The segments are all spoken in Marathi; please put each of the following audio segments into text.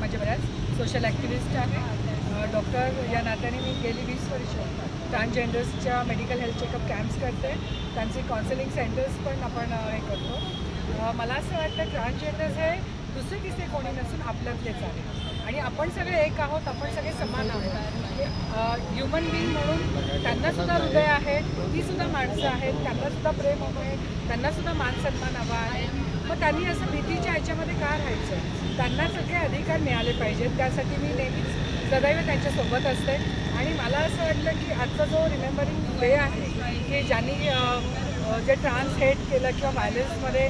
म्हणजे बऱ्याच सोशल ॲक्टिव्हिस्ट आहे डॉक्टर या नात्याने मी गेली वीस वर्ष. ट्रान्सजेंडर्सच्या मेडिकल हेल्थ चेकअप कॅम्प्स करते. त्यांचे काउन्सिलिंग सेंटर्स पण आपण हे करतो. मला असं वाटतं ट्रान्सजेंडर्स हे दुसरे तिसरे कोणी नसून आपल्यातलेच आहे आणि आपण सगळे एक आहोत आपण सगळे समान आहोत. ह्युमन बिईंग म्हणून त्यांना सुद्धा हृदय आहे ती सुद्धा माणसं आहेत त्यांना सुद्धा प्रेम हवं आहे त्यांना सुद्धा मान सन्मान हवा आहे. मग त्यांनी असं भीतीच्या ह्याच्यामध्ये का राहायचं? त्यांना सगळे अधिकार मिळाले पाहिजेत. त्यासाठी मी नेहमीच सदैव त्यांच्यासोबत असते. आणि मला असं वाटलं की आजचा जो रिमेंबरिंग डे आहे की ज्यांनी जे ट्रान्स हेट केलं किंवा व्हायलन्समध्ये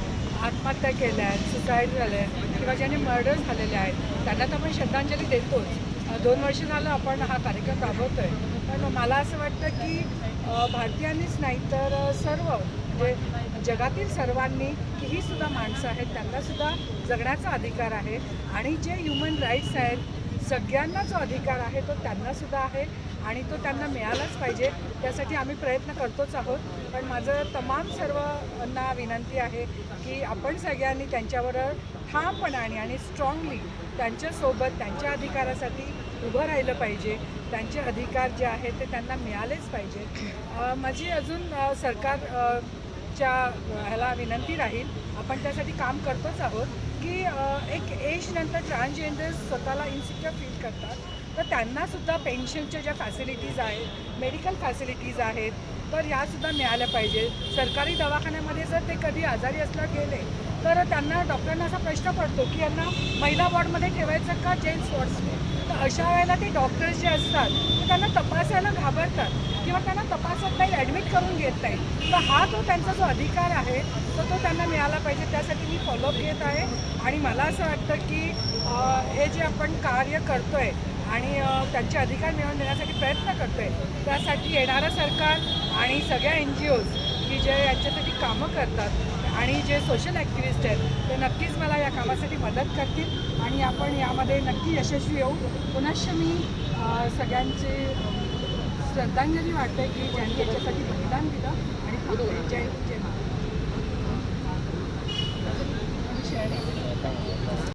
आत्महत्या केल्या आहेत सुसाईड झाले आहेत किंवा ज्यांनी मर्डर झालेले आहेत त्यांना तर आपण श्रद्धांजली देतोच. दोन वर्ष झालं आपण हा कार्यक्रम राबवतो आहे पण मला असं वाटतं की भारतीयांनीच नाही तर सर्व म्हणजे जगातील सर्वांनी की ही सुद्धा माणसं आहेत त्यांना सुद्धा जगण्याचा अधिकार आहे. आणि जे ह्युमन राईट्स आहेत सगळ्यांना जो अधिकार आहे तो त्यांना सुद्धा आहे आणि तो त्यांना मिळालाच पाहिजे त्यासाठी आम्ही प्रयत्न करतोच आहोत. पण माझं तमाम सर्वांना विनंती आहे की आपण सगळ्यांनी त्यांच्यावर ठामपणाने आणि स्ट्रॉंगली त्यांच्यासोबत त्यांच्या अधिकारासाठी उभं राहिलं पाहिजे. त्यांचे अधिकार जे आहेत ते त्यांना मिळालेच पाहिजे. माझी अजून सरकार तुमच्या ह्याला विनंती राहील. आपण त्यासाठी काम करतोच आहोत की एक एज नंतर ट्रान्सजेंडर्स स्वतःला इन्सिक्युअर फील करतात. तर त्यांनासुद्धा पेन्शनच्या ज्या फॅसिलिटीज आहेत मेडिकल फॅसिलिटीज आहेत तर ह्यासुद्धा मिळाल्या पाहिजे सरकारी दवाखान्यामध्ये जर ते कधी आजारी असला गेले तर त्यांना डॉक्टरांना असा प्रश्न पडतो की यांना महिला वॉर्डमध्ये ठेवायचं का जेंट्स वॉर्ड्समध्ये तर अशा वेळेला ते डॉक्टर्स जे असतात ते त्यांना तपासायला घाबरतात किंवा त्यांना तपासत नाही ॲडमिट करून घेत नाही. तर हा जो त्यांचा जो अधिकार आहे तर तो त्यांना मिळाला पाहिजे. त्यासाठी मी फॉलोअप घेत आहे. आणि मला असं वाटतं की हे जे आपण कार्य करतो आहे आणि त्यांचे अधिकार मिळवून देण्यासाठी प्रयत्न करतो आहे त्यासाठी येणारं सरकार आणि सगळ्या एन जी ओज की जे यांच्यासाठी कामं करतात आणि जे सोशल ॲक्टिव्हिस्ट आहेत ते नक्कीच मला या कामासाठी मदत करतील. आणि आपण यामध्ये नक्की यशस्वी येऊ पुनश्च मी सगळ्यांचे श्रद्धांजली वाटते की ज्यांनी याच्यासाठी बलिदान दिलं आणि जय हिंद, जय